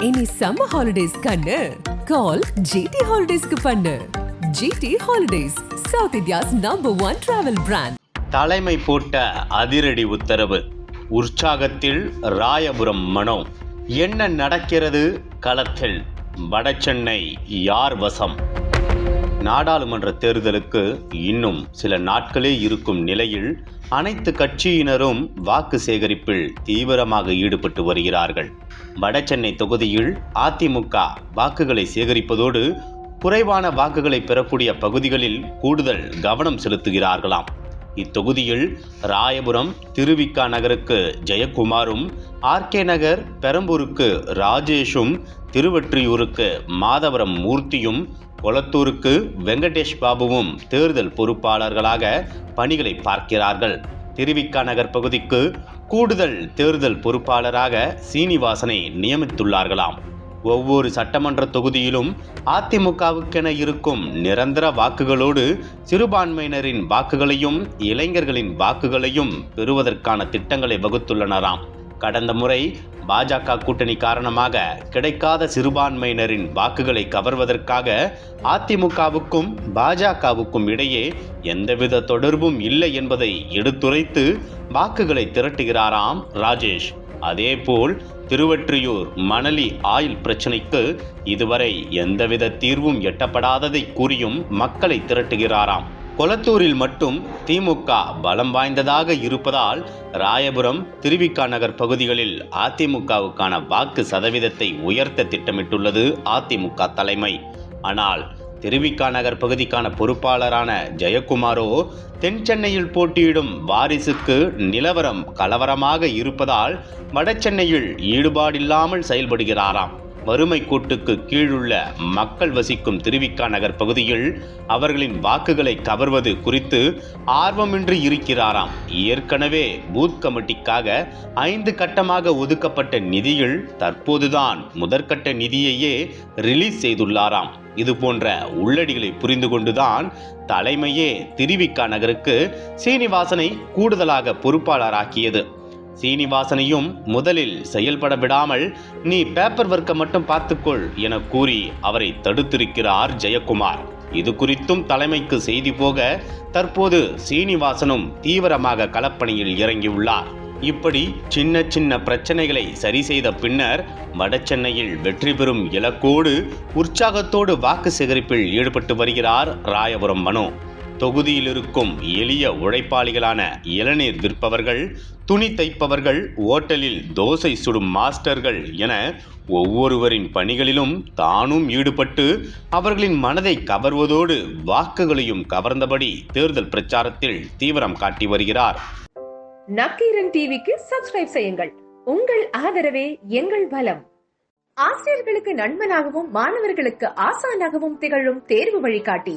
இனி summer holidays கண்ணு. கால் GT ஹாலிடேஸ்க்கு பண்ணு. GT holidays south India's number one travel brand தலைமை போட்ட அதிரடி உத்தரவு. உற்சாகத்தில் ராயபுரம் மனோ என்ன நடக்கிறது? களத்தில். வடசென்னை யார் வசம்? நாடாளுமன்ற தேர்தலுக்கு இன்னும் சில நாட்களே இருக்கும் நிலையில் அனைத்து கட்சியினரும் வாக்கு சேகரிப்பில் தீவிரமாக ஈடுபட்டு வருகிறார்கள். வடசென்னை தொகுதியில் அதிமுக வாக்குகளை சேகரிப்பதோடு குறைவான வாக்குகளை பெறக்கூடிய பகுதிகளில் கூடுதல் கவனம் செலுத்துகிறார்களாம். இத்தொகுதியில் ராயபுரம் திருவிக்கா நகருக்கு ஜெயக்குமாரும் ஆர்கே நகர் பெரம்பூருக்கு ராஜேஷும் திருவெற்றியூருக்கு மாதவரம் மூர்த்தியும் கொளத்தூருக்கு வெங்கடேஷ் பாபுவும் தேர்தல் பொறுப்பாளர்களாக பணிகளை பார்க்கிறார்கள். திருவிக்கா நகர் பகுதிக்கு கூடுதல் தேர்தல் பொறுப்பாளராக சீனிவாசனை நியமித்துள்ளார்களாம். ஒவ்வொரு சட்டமன்ற தொகுதியிலும் அதிமுகவுக்கென இருக்கும் நிரந்தர வாக்குகளோடு சிறுபான்மையினரின் வாக்குகளையும் இளைஞர்களின் வாக்குகளையும் பெறுவதற்கான திட்டங்களை வகுத்துள்ளனராம். கடந்த முறை பாஜக கூட்டணி காரணமாக கிடைக்காத சிறுபான்மையினரின் வாக்குகளை கவர்வதற்காக அதிமுகவுக்கும் பாஜகவுக்கும் இடையே எந்தவித தொடர்பும் இல்லை என்பதை எடுத்துரைத்து வாக்குகளை திரட்டுகிறாராம் ராஜேஷ். அதேபோல் திருவற்றியூர் மணலி ஆயில் பிரச்சினைக்கு இதுவரை எந்தவித தீர்வும் எட்டப்படாததை கூறியும் மக்களை திரட்டுகிறாராம். கொளத்தூரில் மட்டும் திமுக பலம் வாய்ந்ததாக இருப்பதால் ராயபுரம் திருவிக்கா நகர் பகுதிகளில் அதிமுகவுக்கான வாக்கு சதவீதத்தை உயர்த்த திட்டமிட்டுள்ளது அதிமுக தலைமை. ஆனால் திருவிக்கா நகர் பகுதிக்கான பொறுப்பாளரான ஜெயக்குமாரோ தென் சென்னையில் போட்டியிடும் வாரிசுக்கு நிலவரம் கலவரமாக இருப்பதால் வடசென்னையில் ஈடுபாடில்லாமல் செயல்படுகிறாராம். வறுமை கூட்டுக்கு கீழுள்ள மக்கள் வசிக்கும் திருவிக்கா நகர் பகுதியில் அவர்களின் வாக்குகளை கவர்வது குறித்து ஆர்வமின்றி இருக்கிறாராம். ஏற்கனவே பூத் கமிட்டிக்காக ஐந்து கட்டமாக ஒதுக்கப்பட்ட நிதியில் தற்போதுதான் முதற்கட்ட நிதியையே ரிலீஸ் செய்துள்ளாராம். இது போன்ற உள்ளடிகளை புரிந்து கொண்டுதான் தலைமையே திருவிக்கா நகருக்கு சீனிவாசனை கூடுதலாக பொறுப்பாளராக்கியது. சீனிவாசனையும் முதலில் செயல்பட விடாமல் நீ பேப்பர் ஒர்க்கை மட்டும் பார்த்துக்கொள் என கூறி அவரை தடுத்திருக்கிறார் ஜெயக்குமார். இது குறித்தும் தலைமைக்கு செய்தி போக தற்போது சீனிவாசனும் தீவிரமாக களப்பணியில் இறங்கியுள்ளார். இப்படி சின்ன சின்ன பிரச்சனைகளை சரி செய்த பின்னர் வடசென்னையில் வெற்றி பெறும் இலக்கோடு உற்சாகத்தோடு வாக்கு சேகரிப்பில் ஈடுபட்டு வருகிறார் ராயபுரம் மனோ. தொகுதியில் இருக்கும் எளிய உழைப்பாளிகளான இளநீர் விற்பவர்கள் துணி தைப்பவர்கள் ஓட்டலில் தோசை சுடும் மாஸ்டர்கள் என ஒவ்வொருவரின் பணிகளிலும் தானும் ஈடுபட்டு அவர்களின் மனதை கவர்வதோடு வாக்குகளையும் கவர்ந்தபடி தேர்தல் பிரச்சாரத்தில் தீவிரம் காட்டி வருகிறார். நக்கீரன் டிவிக்கு சப்ஸ்கிரைப் செய்யுங்கள். உங்கள் ஆதரவே எங்கள் பலம். ஆசிரியர்களுக்கு நண்பனாகவும் மாணவர்களுக்கு ஆசானாகவும் திகழும் தேர்வு வழிகாட்டி.